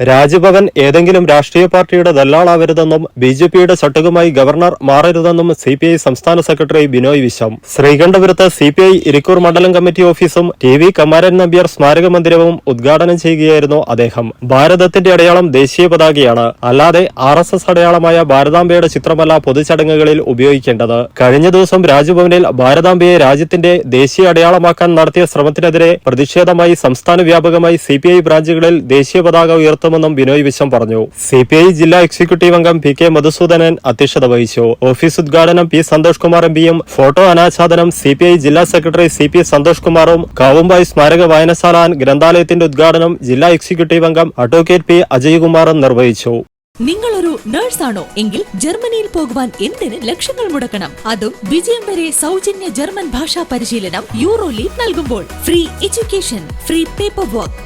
രാജ്ഭവൻ ഏതെങ്കിലും രാഷ്ട്രീയ പാർട്ടിയുടെ ദല്ലാളാവരുതെന്നും ബി ജെ പിയുടെ ചട്ടുകുമായി ഗവർണർ മാറരുതെന്നും സി പി ഐ സംസ്ഥാന സെക്രട്ടറി ബിനോയ് വിശ്വം. ശ്രീകണ്ഠപുരത്ത് സി പി ഐ ഇരിക്കൂർ മണ്ഡലം കമ്മിറ്റി ഓഫീസും ടി വി കമാരൻ നമ്പ്യാർ സ്മാരക മന്ദിരവും ഉദ്ഘാടനം ചെയ്യുകയായിരുന്നു അദ്ദേഹം. ഭാരതത്തിന്റെ അടയാളം ദേശീയ പതാകയാണ്. അല്ലാതെ ആർ എസ് എസ് അടയാളമായ ഭാരതാംബയുടെ ചിത്രമല്ല പൊതുചടങ്ങുകളിൽ ഉപയോഗിക്കേണ്ടത്. കഴിഞ്ഞ ദിവസം രാജ്ഭവനിൽ ഭാരതാംബയെ രാജ്യത്തിന്റെ ദേശീയ അടയാളമാക്കാൻ നടത്തിയ ശ്രമത്തിനെതിരെ പ്രതിഷേധമായി സംസ്ഥാന വ്യാപകമായി സി ബ്രാഞ്ചുകളിൽ ദേശീയ പതാക ഉയർത്തുമെന്നും ബിനോയ് വിശ്വം പറഞ്ഞു. സി പി ഐ ജില്ലാ എക്സിക്യൂട്ടീവ് അംഗം പി കെ മധുസൂദനൻ അധ്യക്ഷത വഹിച്ചു. ഓഫീസ് ഉദ്ഘാടനം പി സന്തോഷ് കുമാർ എം പിയും ഫോട്ടോ അനാച്ഛാദനം സി പി ഐ ജില്ലാ സെക്രട്ടറി സി പി സന്തോഷ് കുമാറും കാവുമ്പായി സ്മാരക വായനശാല ഗ്രന്ഥാലയത്തിന്റെ ഉദ്ഘാടനം ജില്ലാ എക്സിക്യൂട്ടീവ് അംഗം അഡ്വക്കേറ്റ് പി അജയ്കുമാറും നിർവഹിച്ചു. നിങ്ങളൊരു നേഴ്സാണോ എങ്കിൽ ജർമ്മനിയിൽ പോകുവാൻ എന്തിന് ലക്ഷങ്ങൾ മുടക്കണം? അതും വിജയം വരെ സൗജന്യ ജർമ്മൻ ഭാഷാ പരിശീലനം യൂറോ ലീഗ് നൽകുമ്പോൾ. Free education free paper work